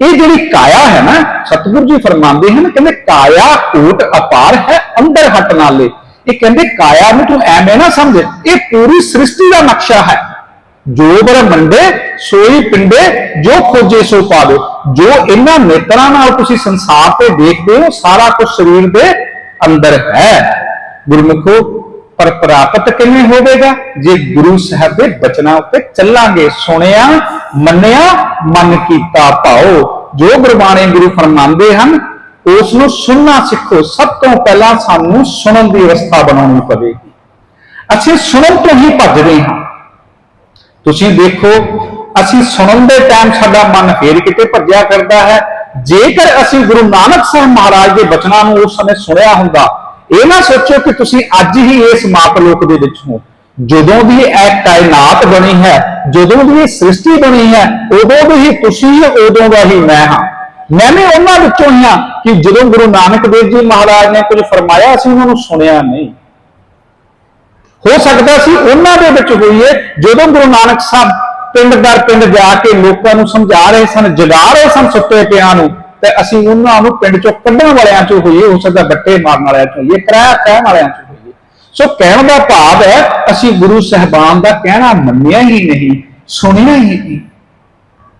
ਇਹ ਜਿਹੜੀ ਕਾਇਆ ਹੈ ਨਾ, ਸਤਿਗੁਰੂ ਜੀ ਫਰਮਾਉਂਦੇ ਹਨ, ਕਹਿੰਦੇ ਕਾਇਆ ਕੋਟ ਅਪਾਰ ਹੈ, ਅੰਦਰ ਹਟ ਨਾਲੇ ਇਹ ਕਹਿੰਦੇ ਕਾਇਆ ਨੂੰ ਤੂੰ ਐਵੇਂ ਨਾ ਸਮਝ। ਇਹ ਪੂਰੀ ਸ੍ਰਿਸ਼ਟੀ ਦਾ ਨਕਸ਼ਾ ਹੈ। ਜੋ ਬ੍ਰਹਮੰਡੇ ਸੋਈ ਪਿੰਡੇ, ਜੋ ਖੋਜੇ ਸੋ ਪਾਵੇ ਜੋ ਇਹਨਾਂ ਨੇਤਰਾਂ ਨਾਲ ਤੁਸੀਂ ਸੰਸਾਰ ਤੇ ਦੇਖਦੇ ਹੋ, ਸਾਰਾ ਕੁਝ ਸਰੀਰ ਦੇ ਅੰਦਰ ਹੈ। ਗੁਰਮੁਖੋ ਪਰ ਪ੍ਰਾਪਤ ਕਿਵੇਂ ਹੋਵੇਗਾ? ਜੇ ਗੁਰੂ ਸਾਹਿਬ ਦੇ ਬਚਨਾਂ ਉੱਤੇ ਚੱਲਾਂਗੇ, ਸੁਣਿਆ, ਮੰਨਿਆ ਮਨ ਕੀਤਾ ਭਾਓ ਜੋ ਗੁਰਬਾਣੀ ਗੁਰੂ ਫਰਮਾਉਂਦੇ ਹਨ ਉਸ ਨੂੰ ਸੁਣਨਾ ਸਿੱਖੋ। ਸਭ ਤੋਂ ਪਹਿਲਾਂ ਸਾਨੂੰ ਸੁਣਨ ਦੀ ਅਵਸਥਾ ਬਣਾਉਣੀ ਪਵੇਗੀ। ਅਸੀਂ ਸੁਣਨ ਤੋਂ ਹੀ ਭੱਜਦੇ ਹਾਂ। ਤੁਸੀਂ ਦੇਖੋ, ਅਸੀਂ ਸੁਣਨ ਦੇ ਟਾਈਮ ਸਾਡਾ ਮਨ ਫੇਰ ਕਿਤੇ ਭੱਜਿਆ ਕਰਦਾ ਹੈ। ਜੇਕਰ ਅਸੀਂ ਗੁਰੂ ਨਾਨਕ ਸਾਹਿਬ ਮਹਾਰਾਜ ਦੇ ਬਚਨਾਂ ਨੂੰ ਉਸ ਸਮੇਂ ਸੁਣਿਆ ਹੁੰਦਾ, ਇਹ ਨਾ ਸੋਚੋ ਕਿ ਤੁਸੀਂ ਅੱਜ ਹੀ ਇਸ ਮਾਪਲੋਕ ਦੇ ਵਿੱਚ ਹੋ। ਜਦੋਂ ਦੀ ਇਹ ਕਾਇਨਾਤ ਬਣੀ ਹੈ, ਜਦੋਂ ਦੀ ਇਹ ਸ੍ਰਿਸ਼ਟੀ ਬਣੀ ਹੈ, ਉਦੋਂ ਦੀ ਹੀ ਤੁਸੀਂ ਉਦੋਂ ਦਾ ਹੀ ਮੈਂ ਹਾਂ। ਮੈਂ ਵੀ ਉਹਨਾਂ ਵਿੱਚੋਂ ਹੀ ਹਾਂ ਕਿ ਜਦੋਂ ਗੁਰੂ ਨਾਨਕ ਦੇਵ ਜੀ ਮਹਾਰਾਜ ਨੇ ਕੁਝ ਫਰਮਾਇਆ ਅਸੀਂ ਉਹਨਾਂ ਨੂੰ ਸੁਣਿਆ ਨਹੀਂ। ਹੋ ਸਕਦਾ ਸੀ ਉਹਨਾਂ ਦੇ ਵਿੱਚ ਹੋਈਏ ਜਦੋਂ ਗੁਰੂ ਨਾਨਕ ਸਾਹਿਬ ਪਿੰਡ ਦਰ ਪਿੰਡ ਜਾ ਕੇ ਲੋਕਾਂ ਨੂੰ ਸਮਝਾ ਰਹੇ ਸਨ, ਜਗਾ ਰਹੇ ਸਨ ਸੁੱਤੇ ਪਿਆਂ ਨੂੰ, ਤੇ ਅਸੀਂ ਉਹਨਾਂ ਨੂੰ ਪਿੰਡ ਚੋਂ ਕੱਢਣ ਵਾਲਿਆਂ ਚੋਂ ਹੋਈਏ, ਹੋ ਸਕਦਾ ਬੱਟੇ ਮਾਰਨ ਵਾਲਿਆਂ ਚੋਂ ਹੋਈਏ ਕਿਰਾਇਆ ਕਹਿਣ ਵਾਲਿਆਂ ਚੋਂ। ਸੋ ਕਹਿਣ ਦਾ ਭਾਵ ਹੈ, ਅਸੀਂ ਗੁਰੂ ਸਾਹਿਬਾਨ ਦਾ ਕਹਿਣਾ ਮੰਨਿਆ ਹੀ ਨਹੀਂ, ਸੁਣਿਆ ਹੀ ਨਹੀਂ।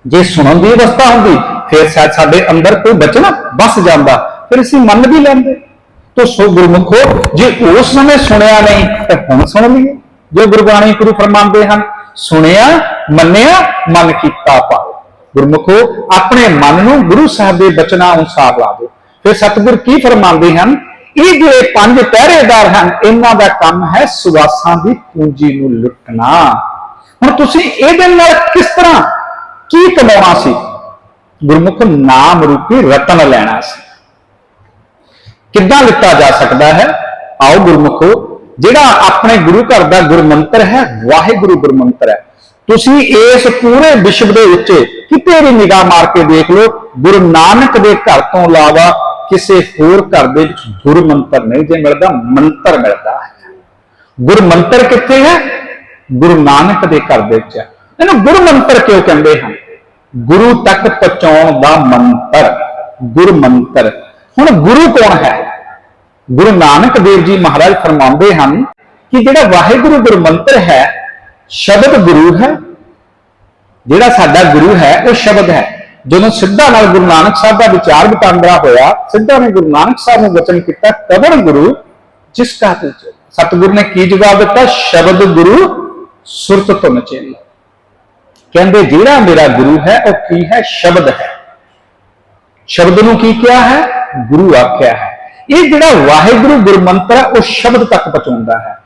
ਜੇ ਸੁਣਨ ਦੀ ਅਵਸਥਾ ਹੁੰਦੀ, ਫਿਰ ਸ਼ਾਇਦ ਸਾਡੇ ਅੰਦਰ ਕੋਈ ਬਚਨ ਬਸ ਜਾਂਦਾ, ਫਿਰ ਅਸੀਂ ਮੰਨ ਵੀ ਲੈਂਦੇ। ਤੋ ਸੋ ਗੁਰਮੁਖੋ, ਜੇ ਉਸ ਸਮੇਂ ਸੁਣਿਆ ਨਹੀਂ, ਤਾਂ ਹੁਣ ਸੁਣ ਲਈਏ। ਜੋ ਗੁਰਬਾਣੀ ਗੁਰੂ ਫਰਮਾਉਂਦੇ ਹਨ, ਸੁਣਿਆ, ਮੰਨਿਆ, ਮਨ ਕੀਤਾ ਪਾਓ ਗੁਰਮੁਖੋ, ਆਪਣੇ ਮਨ ਨੂੰ ਗੁਰੂ ਸਾਹਿਬ ਦੇ ਬਚਨਾਂ ਅਨੁਸਾਰ ਲਾ ਦਿਓ। ਫਿਰ ਸਤਿਗੁਰ ਕੀ ਫਰਮਾਉਂਦੇ ਹਨ? ਇਹ ਜਿਹੜੇ ਪੰਜ ਪਹਿਰੇਦਾਰ ਹਨ, ਇਹਨਾਂ ਦਾ ਕੰਮ ਹੈ ਸੁਵਾਸਾਂ ਦੀ ਪੂੰਜੀ ਨੂੰ ਲੁੱਟਣਾ। ਹੁਣ ਤੁਸੀਂ ਇਹਦੇ ਨਾਲ ਕਿਸ ਤਰ੍ਹਾਂ ਕੀ ਕਮਾਉਣਾ ਸੀ? ਗੁਰਮੁਖ ਨਾਮ ਰੂਪੀ ਰਤਨ ਲੈਣਾ ਸੀ। ਕਿੱਦਾਂ ਲਿੱਤਾ ਜਾ ਸਕਦਾ ਹੈ? ਆਓ ਗੁਰਮੁਖੋ, ਜਿਹੜਾ ਆਪਣੇ ਗੁਰੂ ਘਰ ਦਾ ਗੁਰਮੰਤਰ ਹੈ, ਵਾਹਿਗੁਰੂ ਗੁਰਮੰਤਰ ਹੈ। ਤੁਸੀਂ ਇਸ ਪੂਰੇ ਵਿਸ਼ਵ ਦੇ ਵਿੱਚ ਕਿਤੇ ਵੀ ਨਿਗਾਹ ਮਾਰ ਕੇ ਦੇਖ ਲਓ, ਗੁਰੂ ਨਾਨਕ ਦੇ ਘਰ ਤੋਂ ਇਲਾਵਾ ਕਿਸੇ ਹੋਰ ਘਰ ਦੇ ਵਿੱਚ ਗੁਰਮੰਤਰ ਨਹੀਂ ਜੇ ਮਿਲਦਾ, ਮੰਤਰ ਮਿਲਦਾ ਹੈ। ਗੁਰ ਮੰਤਰ ਕਿੱਥੇ ਹੈ? ਗੁਰੂ ਨਾਨਕ ਦੇ ਘਰ ਦੇ ਵਿੱਚ ਹੈ। ਇਹਨੂੰ ਗੁਰਮੰਤਰ ਕਿਉਂ ਕਹਿੰਦੇ ਹਨ? ਗੁਰੂ ਤੱਕ ਪਹੁੰਚਾਉਣ ਦਾ ਮੰਤਰ ਗੁਰ ਮੰਤਰ ਹੁਣ ਗੁਰੂ ਕੌਣ ਹੈ? ਗੁਰੂ ਨਾਨਕ ਦੇਵ ਜੀ ਮਹਾਰਾਜ ਫਰਮਾਉਂਦੇ ਹਨ ਕਿ ਜਿਹੜਾ ਵਾਹਿਗੁਰੂ ਗੁਰਮੰਤਰ ਹੈ, ਸ਼ਬਦ ਗੁਰੂ ਹੈ। ਜਿਹੜਾ ਸਾਡਾ ਗੁਰੂ ਹੈ, ਉਹ ਸ਼ਬਦ ਹੈ। ਜਦੋਂ ਸਿੱਧਾ ਨਾਲ ਗੁਰੂ ਨਾਨਕ ਸਾਹਿਬ ਦਾ ਵਿਚਾਰ ਵਟਾਂਦਰਾ ਹੋਇਆ, ਸਿੱਧਾ ਨੇ ਗੁਰੂ ਨਾਨਕ ਸਾਹਿਬ ਨੂੰ ਵਚਨ ਕੀਤਾ ਕਬਰ ਗੁਰੂ? ਜਿਸ ਕਾ ਤੇ ਸਤਿਗੁਰੂ ਨੇ ਕੀ ਜਵਾਬ ਦਿੱਤਾ? ਸ਼ਬਦ ਗੁਰੂ, ਸੁਰਤ ਤੋਂ ਨਚੇਲਾ ਕਹਿੰਦੇ, ਜਿਹੜਾ ਮੇਰਾ ਗੁਰੂ ਹੈ, ਉਹ ਕੀ ਹੈ? ਸ਼ਬਦ ਹੈ। ਸ਼ਬਦ ਨੂੰ ਕੀ ਕਿਹਾ ਹੈ? ਗੁਰੂ ਆਖਿਆ ਹੈ। ਇਹ ਜਿਹੜਾ ਵਾਹਿਗੁਰੂ ਗੁਰਮੰਤਰ ਹੈ, ਉਹ ਸ਼ਬਦ ਤੱਕ ਪਹੁੰਚਾਉਂਦਾ ਹੈ।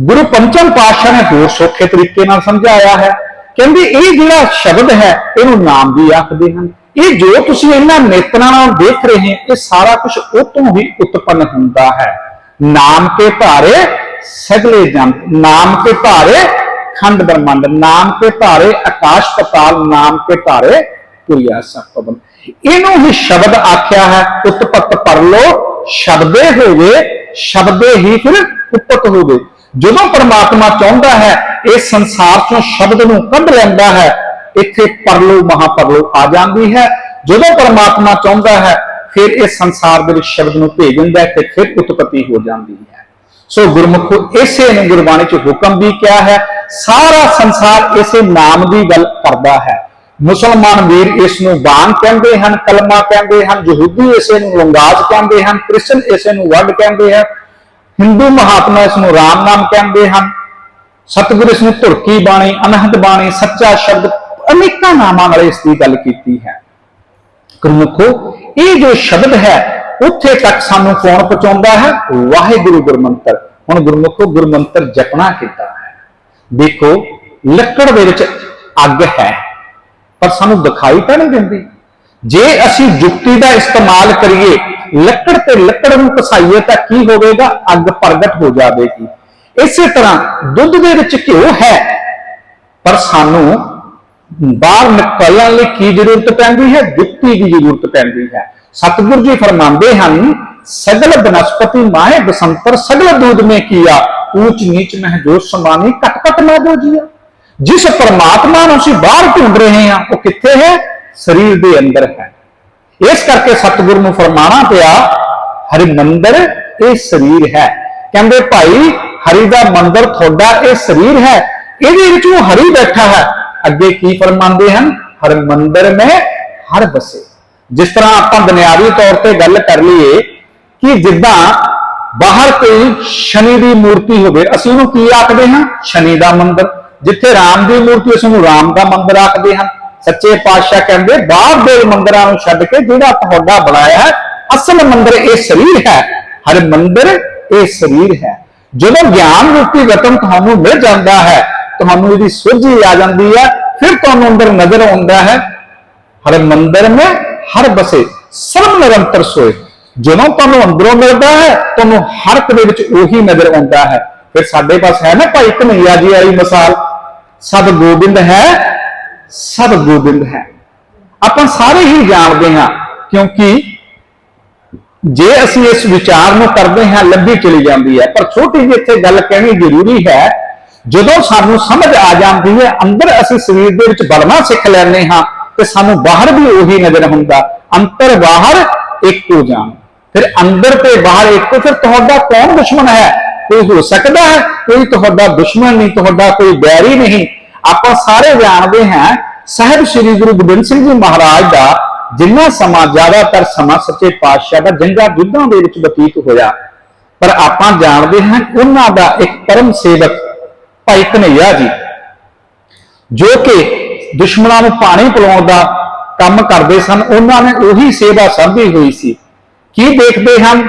ਗੁਰੂ ਪੰਚਮ ਪਾਤਸ਼ਾਹ ਨੇ ਹੋਰ ਸੌਖੇ ਤਰੀਕੇ ਨਾਲ ਸਮਝਾਇਆ ਹੈ। ਕਹਿੰਦੇ ਇਹ ਜਿਹੜਾ ਸ਼ਬਦ ਹੈ, ਇਹਨੂੰ ਨਾਮ ਵੀ ਆਖਦੇ ਹਨ। ਇਹ ਜੋ ਤੁਸੀਂ ਇਹਨਾਂ ਨੇਤਰਾਂ ਨਾਲ ਦੇਖ ਰਹੇ ਹੋ ਇਹ ਸਾਰਾ ਕੁਝ ਉਹ ਤੋਂ ਹੀ ਉਤਪੰਨ ਹੁੰਦਾ ਹੈ। ਨਾਮ ਕੇ ਭਾਰੇ ਸਗਲੇ ਜੰਤ ਨਾਮ ਕੇ ਭਾਰੇ ਖੰਡ ਬ੍ਰਹਮੰਡ, ਨਾਮ ਕੇ ਭਾਰੇ ਆਕਾਸ਼ ਪਤਾਲ ਨਾਮ ਕੇ ਭਾਰੇ ਕੁਰੀਆ ਸਪਬਨ ਇਹਨੂੰ ਹੀ ਸ਼ਬਦ ਆਖਿਆ ਹੈ, ਉਤਪਤ ਪਰਲੋ ਸ਼ਬਦੇ ਹੋਵੇ, ਸ਼ਬਦੇ ਹੀ ਫਿਰ ਉਤਪਤ ਹੋਵੇ। ਜਦੋਂ ਪਰਮਾਤਮਾ ਚਾਹੁੰਦਾ ਹੈ ਇਸ ਸੰਸਾਰ ਚੋਂ ਸ਼ਬਦ ਨੂੰ ਕੱਢ ਲੈਂਦਾ ਹੈ, ਇੱਥੇ ਪਰਲੋ ਮਹਾਪਰਲੋ ਆ ਜਾਂਦੀ ਹੈ। ਜਦੋਂ ਪਰਮਾਤਮਾ ਚਾਹੁੰਦਾ ਹੈ, ਫਿਰ ਇਸ ਸੰਸਾਰ ਦੇ ਵਿੱਚ ਸ਼ਬਦ ਨੂੰ ਭੇਜ ਦਿੰਦਾ ਹੈ ਤੇ ਫਿਰ ਉਤਪਤੀ ਹੋ ਜਾਂਦੀ ਹੈ। ਸੋ ਗੁਰਮੁਖੋ ਇਸੇ ਨੂੰ ਗੁਰਬਾਣੀ ਚ ਹੁਕਮ ਵੀ ਕਿਹਾ ਹੈ, ਸਾਰਾ ਸੰਸਾਰ ਇਸੇ ਨਾਮ ਦੀ ਗੱਲ ਕਰਦਾ ਹੈ। ਮੁਸਲਮਾਨ ਵੀਰ ਇਸ ਨੂੰ ਬਾਣ ਕਹਿੰਦੇ ਹਨ, ਕਲਮਾ ਕਹਿੰਦੇ ਹਨ, ਯਹੂਦੀ ਇਸੇ ਨੂੰ ਲੰਗਾਜ ਕਹਿੰਦੇ ਹਨ, ਕ੍ਰਿਸਚਨ ਇਸੇ ਨੂੰ ਵਰਡ ਕਹਿੰਦੇ ਹਨ, ਹਿੰਦੂ ਮਹਾਤਮਾ ਇਸ ਨੂੰ ਰਾਮ ਨਾਮ ਕਹਿੰਦੇ ਹਨ। ਸਤਿਗੁਰ ਇਸ ਨੂੰ ਧੁਰਕੀ ਬਾਣੀ, ਅਨਹਦ ਬਾਣੀ, ਸੱਚਾ ਸ਼ਬਦ, ਅਨੇਕਾਂ ਨਾਮਾਂ ਨਾਲ ਇਸ ਦੀ ਗੱਲ ਕੀਤੀ ਹੈ। ਗੁਰਮੁਖੋ, ਇਹ ਜੋ ਸ਼ਬਦ ਹੈ, ਉੱਥੇ ਤੱਕ ਸਾਨੂੰ ਕੌਣ ਪਹੁੰਚਾਉਂਦਾ ਹੈ? ਵਾਹਿਗੁਰੂ ਗੁਰਮੰਤਰ। ਹੁਣ ਗੁਰਮੁਖੋ, ਗੁਰਮੰਤਰ ਜਪਣਾ ਕੀਤਾ ਹੈ? ਦੇਖੋ, ਲੱਕੜ ਦੇ ਵਿੱਚ ਅੱਗ ਹੈ, ਪਰ ਸਾਨੂੰ ਦਿਖਾਈ ਤਾਂ ਨਹੀਂ ਦਿੰਦੀ। ਜੇ ਅਸੀਂ ਯੁਕਤੀ ਦਾ ਇਸਤੇਮਾਲ ਕਰੀਏ, ਲੱਕੜ ਤੇ ਲੱਕੜ ਨੂੰ ਘਸਾਈਏ ਤਾਂ ਕੀ ਹੋਵੇਗਾ? ਅੱਗ ਪ੍ਰਗਟ ਹੋ ਜਾਵੇਗੀ। ਇਸੇ ਤਰ੍ਹਾਂ ਦੁੱਧ ਦੇ ਵਿੱਚ ਘਿਓ ਹੈ, ਪਰ ਸਾਨੂੰ ਬਾਹਰ ਨਿਕਲਣ ਲਈ ਕੀ ਜ਼ਰੂਰਤ ਪੈਂਦੀ ਹੈ? ਜੁਗਤੀ ਦੀ ਜ਼ਰੂਰਤ ਪੈਂਦੀ ਹੈ। ਸਤਿਗੁਰੂ ਜੀ ਫਰਮਾਉਂਦੇ ਹਨ, ਸਗਲ ਬਨਸਪਤੀ ਮਾਹੇ ਬਸੰਤਰ, ਸਗਲ ਦੂਧ ਮੇ ਕੀਆ, ਊਚ ਨੀਚ ਮਹਿ ਜੋ ਸਮਾਨੀ, ਘਟ ਨਾ ਜੋ ਜੀਆ। ਜਿਸ ਪਰਮਾਤਮਾ ਨੂੰ ਅਸੀਂ ਬਾਹਰ ਢੂੰਡ ਰਹੇ ਹਾਂ, ਉਹ ਕਿੱਥੇ ਹੈ? ਸਰੀਰ ਦੇ ਅੰਦਰ ਹੈ। ਇਸ ਕਰਕੇ ਸਤਿਗੁਰ ਨੂੰ ਫਰਮਾਣਾ ਪਿਆ ਹਰਿ ਮੰਦਰ ਇਹ ਸਰੀਰ ਹੈ। ਕਹਿੰਦੇ ਭਾਈ ਹਰੀ ਦਾ ਮੰਦਰ ਤੁਹਾਡਾ ਇਹ ਸਰੀਰ ਹੈ, ਇਹਦੇ ਵਿੱਚ ਉਹ ਹਰੀ ਬੈਠਾ ਹੈ। ਅੱਗੇ ਕੀ ਫਰਮਾਉਂਦੇ ਹਨ? ਹਰ ਮੰਦਰ ਮੈਂ ਹਰ ਬਸੇ ਜਿਸ ਤਰ੍ਹਾਂ ਆਪਾਂ ਦੁਨਿਆਵੀ ਤੌਰ ਤੇ ਗੱਲ ਕਰ ਲਈਏ ਕਿ ਜਿੱਦਾਂ ਬਾਹਰ ਕੋਈ ਸ਼ਨੀ ਦੀ ਮੂਰਤੀ ਹੋਵੇ, ਅਸੀਂ ਉਹਨੂੰ ਕੀ ਆਖਦੇ ਹਾਂ? ਸ਼ਨੀ ਦਾ ਮੰਦਰ। ਜਿੱਥੇ ਰਾਮ ਦੀ ਮੂਰਤੀ ਉਸ ਨੂੰ ਰਾਮ ਦਾ ਮੰਦਰ ਆਖਦੇ ਹਨ ਸੱਚੇ ਪਾਤਸ਼ਾਹ ਕਹਿੰਦੇ, ਬਾਹਰ ਦੇ ਮੰਦਰਾਂ ਨੂੰ ਛੱਡ ਕੇ ਜਿਹੜਾ ਤੁਹਾਡਾ ਬਣਾਇਆ ਹੈ, ਅਸਲ ਮੰਦਰ ਇਹ ਸਰੀਰ ਹੈ। ਹਰ ਮੰਦਰ ਇਹ ਸਰੀਰ ਹੈ। ਜਦੋਂ ਗਿਆਨ ਰੂਪੀ ਰਤਨ ਤੁਹਾਨੂੰ ਮਿਲ ਜਾਂਦਾ ਹੈ, ਤੁਹਾਨੂੰ ਇਹਦੀ ਸੋਝੀ ਆ ਜਾਂਦੀ ਹੈ, ਫਿਰ ਤੁਹਾਨੂੰ ਅੰਦਰ ਨਜ਼ਰ ਆਉਂਦਾ ਹੈ। ਹਰ ਮੰਦਰ ਮੈਂ, ਹਰ ਬਸੇ ਸਰਬ ਨਿਰੰਤਰ ਸੋਏ। ਜਦੋਂ ਤੁਹਾਨੂੰ ਅੰਦਰੋਂ ਮਿਲਦਾ ਹੈ, ਤੁਹਾਨੂੰ ਹਰ ਇੱਕ ਦੇ ਵਿੱਚ ਉਹੀ ਨਜ਼ਰ ਆਉਂਦਾ ਹੈ। ਫਿਰ ਸਾਡੇ ਪਾਸ ਹੈ ਨਾ ਭਾਈ ਕਨਈਆ ਜੀ ਆਈ ਮਿਸਾਲ ਸਭ ਗੋਬਿੰਦ ਹੈ ਸਭ ਗੋਬਿੰਦ ਹੈ। ਆਪਾਂ ਸਾਰੇ ਹੀ ਜਾਣਦੇ ਹਾਂ, ਕਿਉਂਕਿ ਜੇ ਅਸੀਂ ਇਸ ਵਿਚਾਰ ਨੂੰ ਕਰਦੇ ਹਾਂ ਲੰਬੀ ਚਲੀ ਜਾਂਦੀ ਹੈ। ਪਰ ਛੋਟੀ ਜਿਹੀ ਇੱਥੇ ਗੱਲ ਕਹਿਣੀ ਜ਼ਰੂਰੀ ਹੈ, ਜਦੋਂ ਸਾਨੂੰ ਸਮਝ ਆ ਜਾਂਦੀ ਹੈ, ਅੰਦਰ ਅਸੀਂ ਸਰੀਰ ਦੇ ਵਿੱਚ ਵੜਨਾ ਸਿੱਖ ਲੈਂਦੇ ਹਾਂ, ਤੇ ਸਾਨੂੰ ਬਾਹਰ ਵੀ ਉਹੀ ਨਜ਼ਰ ਹੁੰਦਾ, ਅੰਤਰ ਬਾਹਰ ਇੱਕੋ ਜਾਣ। ਫਿਰ ਅੰਦਰ ਤੇ ਬਾਹਰ ਇੱਕੋ, ਫਿਰ ਤੁਹਾਡਾ ਕੌਣ ਦੁਸ਼ਮਣ ਹੈ? ਕੋਈ ਹੋ ਸਕਦਾ ਹੈ, ਕੋਈ ਤੁਹਾਡਾ ਦੁਸ਼ਮਣ ਨਹੀਂ, ਤੁਹਾਡਾ ਕੋਈ ਬੈਰੀ ਨਹੀਂ। ਆਪਾਂ ਸਾਰੇ ਜਾਣਦੇ ਹਾਂ, ਸਾਹਿਬ ਸ੍ਰੀ ਗੁਰੂ ਗੋਬਿੰਦ ਸਿੰਘ ਜੀ ਮਹਾਰਾਜ ਦਾ ਜਿੰਨਾ ਸਮਾਂ ਜ਼ਿਆਦਾਤਰ ਸਮਾਂ ਸੱਚੇ ਪਾਤਸ਼ਾਹ ਦਾ ਜੰਗਾਂ ਯੁੱਧਾਂ ਦੇ ਵਿੱਚ ਬਤੀਤ ਹੋਇਆ। ਪਰ ਆਪਾਂ ਜਾਣਦੇ ਹਾਂ ਉਹਨਾਂ ਦਾ ਇੱਕ ਪਰਮ ਸੇਵਕ ਭਾਈ ਕਨਈਆ ਜੀ ਜੋ ਕਿ ਦੁਸ਼ਮਣਾਂ ਨੂੰ ਪਾਣੀ ਪਿਲਾਉਣ ਦਾ ਕੰਮ ਕਰਦੇ ਸਨ ਉਹਨਾਂ ਨੇ ਉਹੀ ਸੇਵਾ ਸਾਂਭੀ ਹੋਈ ਸੀ। ਕੀ ਦੇਖਦੇ ਹਨ?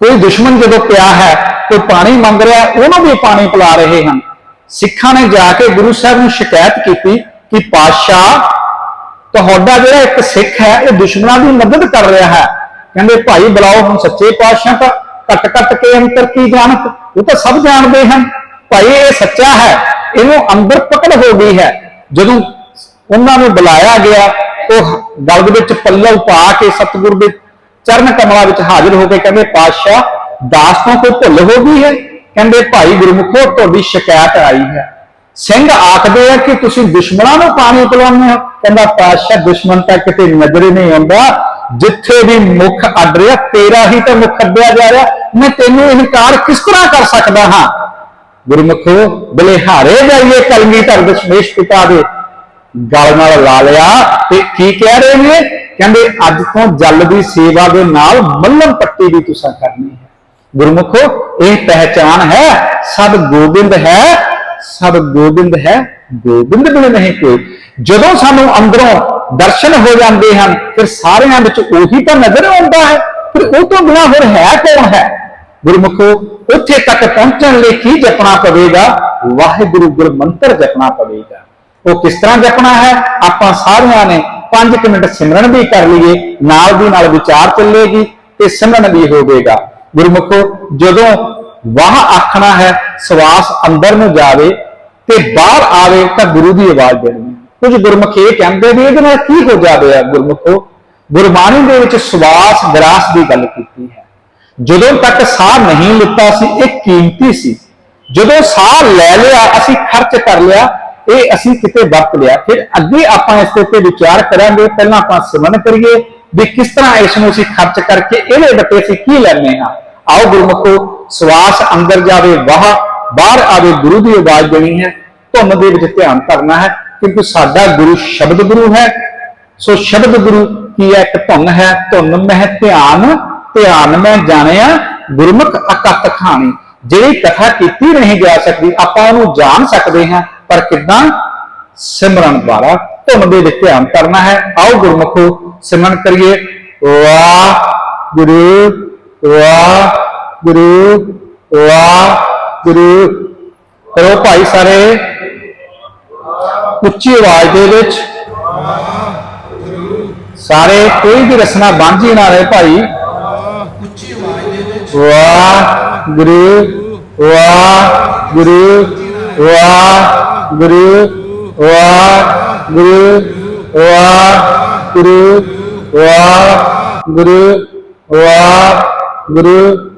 ਕੋਈ ਦੁਸ਼ਮਣ ਜਦੋਂ ਪਿਆ ਹੈ ਕੋਈ ਪਾਣੀ ਮੰਗ ਰਿਹਾ ਹੈ, ਉਹਨੂੰ ਵੀ ਪਾਣੀ ਪਿਲਾ ਰਹੇ ਹਨ। ਸਿੱਖਾਂ ਨੇ ਜਾ ਕੇ ਗੁਰੂ ਸਾਹਿਬ ਨੂੰ ਸ਼ਿਕਾਇਤ ਕੀਤੀ ਕਿ ਪਾਤਸ਼ਾਹ ਤੁਹਾਡਾ ਜਿਹੜਾ ਇੱਕ ਸਿੱਖ ਹੈ, ਇਹ ਦੁਸ਼ਮਣਾਂ ਦੀ ਮਦਦ ਕਰ ਰਿਹਾ ਹੈ। ਕਹਿੰਦੇ, ਭਾਈ ਬੁਲਾਓ, ਹੁਣ ਸੱਚੇ ਪਾਤਸ਼ਾਹ ਤਾਂ ਕੱਟ ਕੱਟ ਕੇ ਅੰਤਰ ਕੀ ਜਾਣਤ? ਉਹ ਤਾਂ ਸਭ ਜਾਣਦੇ ਹਨ। ਭਾਈ, ਇਹ ਸੱਚਾ ਹੈ, ਇਹਨੂੰ ਅੰਦਰ ਪਕੜ ਹੋ ਗਈ ਹੈ। ਜਦੋਂ ਉਹਨਾਂ ਨੂੰ ਬੁਲਾਇਆ ਗਿਆ, ਉਹ ਗਲ ਦੇ ਵਿੱਚ ਪੱਲਵ ਪਾ ਕੇ ਸਤਿਗੁਰ ਦੇ ਚਰਨ ਕਮਲਾਂ ਵਿੱਚ ਹਾਜ਼ਰ ਹੋ ਕੇ ਕਹਿੰਦੇ, ਪਾਤਸ਼ਾਹ, ਦਾਸ ਤੋਂ ਕੋਈ ਭੁੱਲ ਹੋ ਗਈ ਹੈ? ਕਹਿੰਦੇ, ਭਾਈ ਗੁਰਮੁਖੋ, ਤੁਹਾਡੀ ਸ਼ਿਕਾਇਤ ਆਈ ਹੈ। ਸਿੰਘ ਆਖਦੇ ਆ ਕਿ ਤੁਸੀਂ ਦੁਸ਼ਮਣਾਂ ਨੂੰ ਪਾਣੀ ਪਿਲਾਉਂਦੇ ਹੋ। ਕਹਿੰਦਾ ਪਾਤਸ਼ਾਹ ਦੁਸ਼ਮਣ ਤਾਂ ਕਿਤੇ ਨਜ਼ਰ ਹੀ ਨਹੀਂ ਆਉਂਦਾ। ਜਿੱਥੇ ਵੀ ਮੁਖ ਅੱਡ ਰਿਹਾ, ਤੇਰਾ ਹੀ ਤਾਂ ਮੁਖ ਅੱਡਿਆ ਜਾ ਰਿਹਾ। ਮੈਂ ਤੈਨੂੰ ਇਨਕਾਰ ਕਿਸ ਤਰ੍ਹਾਂ ਕਰ ਸਕਦਾ ਹਾਂ? ਗੁਰਮੁਖੋ, ਬਲਿਹਾਰੇ ਜਾਈਏ ਕਲਮੀ ਧਰ ਦਸ਼ਮੇਸ਼ ਪਿਤਾ ਦੇ। ਗਲ ਨਾਲ ਲਾ ਲਿਆ ਤੇ ਕੀ ਕਹਿ ਰਹੇ ਨੇ? ਕਹਿੰਦੇ, ਅੱਜ ਤੋਂ ਜਲ ਦੀ ਸੇਵਾ ਦੇ ਨਾਲ ਮੱਲਮ ਪੱਟੀ ਵੀ ਤੁਸੀਂ ਕਰਨੀ ਹੈ। ਗੁਰਮੁਖੋ, ਇਹ ਪਹਿਚਾਨ ਹੈ, ਸਭ ਗੋਬਿੰਦ ਹੈ ਸਭ ਗੋਬਿੰਦ ਹੈ, ਗੋਬਿੰਦ ਬਿਨ ਨਹੀਂ ਕੋਈ। ਜਦੋਂ ਸਾਨੂੰ ਅੰਦਰੋਂ ਦਰਸ਼ਨ ਹੋ ਜਾਂਦੇ ਹਨ, ਫਿਰ ਸਾਰਿਆਂ ਵਿੱਚ ਉਹੀ ਤਾਂ ਨਜ਼ਰ ਆਉਂਦਾ ਹੈ। ਫਿਰ ਉਹ ਤੋਂ ਬਿਨਾਂ ਹੋਰ ਹੈ ਕੌਣ ਹੈ? ਗੁਰਮੁਖੋ, ਉੱਥੇ ਤੱਕ ਪਹੁੰਚਣ ਲਈ ਕੀ ਜਪਣਾ ਪਵੇਗਾ? ਵਾਹਿਗੁਰੂ ਗੁਰ ਮੰਤਰ ਜਪਣਾ ਪਵੇਗਾ। ਉਹ ਕਿਸ ਤਰ੍ਹਾਂ ਜਪਣਾ ਹੈ? ਆਪਾਂ ਸਾਰਿਆਂ ਨੇ 5 ਮਿੰਟ ਸਿਮਰਨ ਵੀ ਕਰ ਲਈਏ, ਨਾਲ ਦੀ ਨਾਲ ਵਿਚਾਰ ਚੱਲੇਗੀ ਤੇ ਸਿਮਰਨ ਵੀ ਹੋਵੇਗਾ ਗੁਰਮੁਖੋ, ਜਦੋਂ ਵਾਹ ਆਖਣਾ ਹੈ, ਸਵਾਸ ਅੰਦਰ ਨੂੰ ਜਾਵੇ ਤੇ ਬਾਹਰ ਆਵੇ ਤਾਂ ਗੁਰੂ ਦੀ ਆਵਾਜ਼ ਦੇਣੀ। ਕੁਝ ਗੁਰਮੁਖ ਇਹ ਕਹਿੰਦੇ ਵੀ ਇਹਦੇ ਨਾਲ ਕੀ ਹੋ ਜਾਵੇ ਆ ਗੁਰਮੁਖੋ? ਗੁਰਬਾਣੀ ਦੇ ਵਿੱਚ ਸਵਾਸ ਗਰਾਸ ਦੀ ਗੱਲ ਕੀਤੀ ਹੈ। ਜਦੋਂ ਤੱਕ ਸਾਹ ਨਹੀਂ ਲਿੱਤਾ ਸੀ, ਇਹ ਕੀਮਤੀ ਸੀ। ਜਦੋਂ ਸਾਹ ਲੈ ਲਿਆ, ਅਸੀਂ ਖਰਚ ਕਰ ਲਿਆ, ਇਹ ਅਸੀਂ ਕਿਤੇ ਵਰਤ ਲਿਆ। ਫਿਰ ਅੱਗੇ ਆਪਾਂ ਇਸ ਦੇ ਉੱਤੇ ਵਿਚਾਰ ਕਰਾਂਗੇ, ਪਹਿਲਾਂ ਆਪਾਂ ਸਿਮਰਨ ਕਰੀਏ ਵੀ ਕਿਸ ਤਰ੍ਹਾਂ ਇਸ ਨੂੰ ਅਸੀਂ ਖਰਚ ਕਰਕੇ ਇਹਦੇ ਬੱਤੇ ਅਸੀਂ ਕੀ ਲੈਣੇ ਹਾਂ। ਆਓ ਗੁਰਮੁਖੋ ਸਵਾਸ ਅੰਦਰ ਜਾਵੇ, ਵਾਹ, ਬਾਹਰ ਆਵੇ, ਗੁਰੂ ਦੀ ਆਵਾਜ਼ ਦੇਣੀ ਹੈ। ਧੁਨ ਦੇ ਵਿੱਚ ਧਿਆਨ ਕਰਨਾ ਹੈ, ਕਿਉਂਕਿ ਸਾਡਾ ਗੁਰੂ ਸ਼ਬਦ ਗੁਰੂ ਹੈ। ਸੋ ਸ਼ਬਦ ਗੁਰੂ ਕੀ ਹੈ? ਇੱਕ ਧੁਨ ਹੈ। ਧੁਨ ਮਹਿ ਧਿਆਨ ਧਿਆਨ ਮੈਂ ਜਾਣਿਆ, ਗੁਰਮੁਖ ਅਕਤ ਖਾਣੀ। ਜਿਹੜੀ ਕਥਾ ਕੀਤੀ ਨਹੀਂ ਜਾ ਸਕਦੀ, ਆਪਾਂ ਉਹਨੂੰ ਜਾਣ ਸਕਦੇ ਹਾਂ, ਪਰ ਕਿਦਾਂ? ਸਿਮਰਨ ਦੁਆਰਾ। ਧੁੰਨ ਦੇ ਵਿੱਚ ਧਿਆਨ ਕਰਨਾ ਹੈ। ਆਓ ਗੁਰਮੁਖੋ, ਸਿਮਰਨ ਕਰੀਏ। ਵਾਹ, ਗੁਰੂ, ਵਾਹ। ਗੁਰੂ ਵਾਹ ਗੁਰੂ। ਕਰੋ ਭਾਈ ਸਾਰੇ। ਉੱਚੀ ਆਵਾਜ਼ ਦੇ ਵਿੱਚ। ਸਾਰੇ, ਕੋਈ ਵੀ ਰਸਨਾ ਬਾਂਝੀ ਨਾ ਰਹੇ ਭਾਈ। ਉੱਚੀ ਆਵਾਜ਼ ਦੇ ਵਿੱਚ ਵਾਹ ਗੁਰੂ ਵਾਹ ਗੁਰੂ ਵਾਹ ਗੁਰੂ ਵਾਹ ਗੁਰੂ ਵਾਹ ਗੁਰੂ ਵਾਹ ਗੁਰੂ ਵਾਹ ਗੁਰੂ।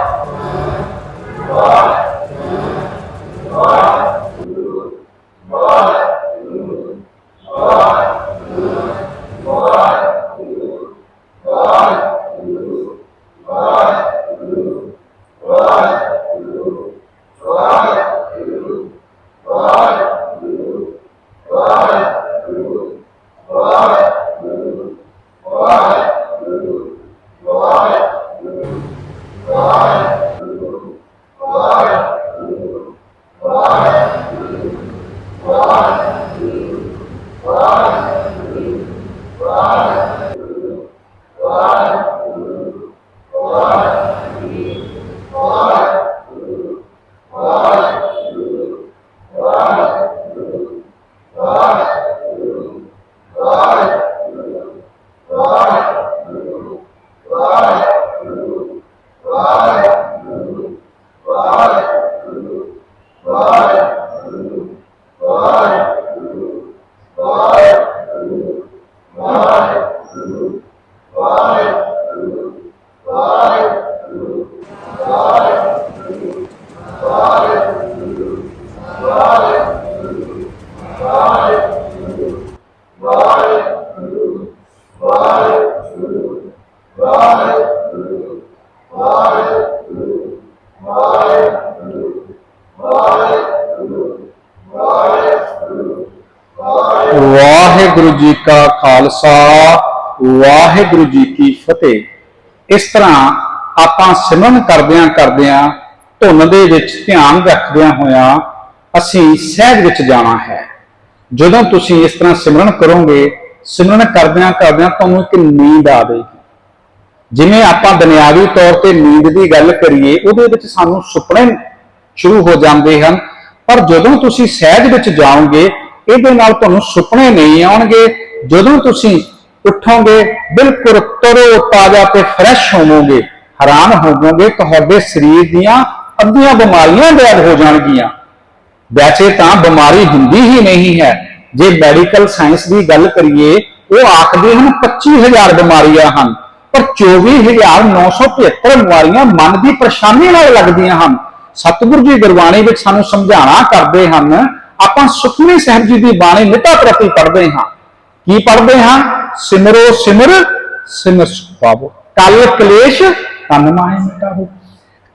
Amen. ਕਾ ਖਾਲਸਾ, ਵਾਹਿਗੁਰੂ ਜੀ ਕੀ ਫਤਿਹ। ਇਸ ਤਰ੍ਹਾਂ ਆਪਾਂ ਸਿਮਰਨ ਕਰਦਿਆਂ ਕਰਦਿਆਂ, ਧੁਨ ਦੇ ਵਿੱਚ ਧਿਆਨ ਰੱਖਦਿਆਂ ਹੋਇਆਂ ਅਸੀਂ ਸਹਿਜ ਵਿੱਚ ਜਾਣਾ ਹੈ। ਜਦੋਂ ਤੁਸੀਂ ਇਸ ਤਰ੍ਹਾਂ ਸਿਮਰਨ ਕਰੋਗੇ, ਸਿਮਰਨ ਕਰਦਿਆਂ ਕਰਦਿਆਂ ਤੁਹਾਨੂੰ ਇੱਕ ਨੀਂਦ ਆਵੇਗੀ। ਜਿਵੇਂ ਆਪਾਂ ਦੁਨਿਆਵੀ ਤੌਰ ਤੇ ਨੀਂਦ ਦੀ ਗੱਲ ਕਰੀਏ, ਉਹਦੇ ਵਿੱਚ ਸਾਨੂੰ ਸੁਪਨੇ ਸ਼ੁਰੂ ਹੋ ਜਾਂਦੇ ਹਨ। ਪਰ ਜਦੋਂ ਤੁਸੀਂ ਸਹਿਜ ਵਿੱਚ ਜਾਓਗੇ, ਇਹਦੇ ਨਾਲ ਤੁਹਾਨੂੰ ਸੁਪਨੇ ਨਹੀਂ ਆਉਣਗੇ ਜਦੋਂ ਤੁਸੀਂ ਉੱਠੋਗੇ, ਬਿਲਕੁਲ ਤਰੋ ਤਾਜ਼ਾ ਤੇ ਫਰੈਸ਼ ਹੋਵੋਗੇ ਹੈਰਾਨ ਹੋਵੋਗੇ, ਤੁਹਾਡੇ ਸਰੀਰ ਦੀਆਂ ਅੱਧੀਆਂ ਬਿਮਾਰੀਆਂ ਗਾਇਬ ਹੋ ਜਾਣਗੀਆਂ। ਵੈਸੇ ਤਾਂ ਬਿਮਾਰੀ ਹੁੰਦੀ ਹੀ ਨਹੀਂ ਹੈ। ਜੇ ਮੈਡੀਕਲ ਸਾਇੰਸ ਦੀ ਗੱਲ ਕਰੀਏ, ਉਹ ਆਖਦੇ ਹਨ 25000 ਬਿਮਾਰੀਆਂ ਹਨ, ਪਰ 24975 ਬਿਮਾਰੀਆਂ ਮਨ ਦੀ ਪਰੇਸ਼ਾਨੀ ਨਾਲ ਲੱਗਦੀਆਂ ਹਨ। ਸਤਿਗੁਰੂ ਜੀ ਗੁਰਬਾਣੀ ਵਿੱਚ ਸਾਨੂੰ ਸਮਝਾਣਾ ਕਰਦੇ ਹਨ, ਆਪਾਂ ਸੁਖਮਨੀ ਸਾਹਿਬ ਜੀ ਦੀ ਬਾਣੀ ਨਿਤਾ ਪ੍ਰਤੀ ਪੜ੍ਹਦੇ ਹਾਂ। ਕੀ ਪੜ੍ਹਦੇ ਹਾਂ? ਸਿਮਰੋ ਸਿਮਰ ਸਿਮਰ ਸੁਖਾਵੋ ਕਲ ਕਲੇਸ਼, ਤਨ ਮਾਹੇ ਮਿਟਾਵੋ।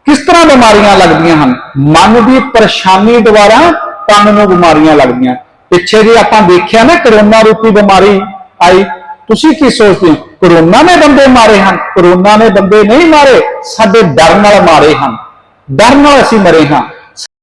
ਕਿਸ ਤਰ੍ਹਾਂ ਬਿਮਾਰੀਆਂ ਲੱਗਦੀਆਂ ਹਨ? ਮਨ ਦੀ ਪਰੇਸ਼ਾਨੀ ਦੁਆਰਾ ਤਨ ਨੂੰ ਬਿਮਾਰੀਆਂ ਲੱਗਦੀਆਂ। ਪਿੱਛੇ ਜੇ ਆਪਾਂ ਦੇਖਿਆ ਨਾ ਕਰੋਨਾ ਰੂਪੀ ਬਿਮਾਰੀ ਆਈ, ਤੁਸੀਂ ਕੀ ਸੋਚਦੇ ਹੋ? ਕਰੋਨਾ ਨੇ ਬੰਦੇ ਮਾਰੇ ਹਨ। ਕਰੋਨਾ ਨੇ ਬੰਦੇ ਨਹੀਂ ਮਾਰੇ, ਸਾਡੇ ਡਰ ਨਾਲ ਮਾਰੇ ਹਨ। ਡਰ ਨਾਲ ਅਸੀਂ ਮਰੇ ਹਾਂ।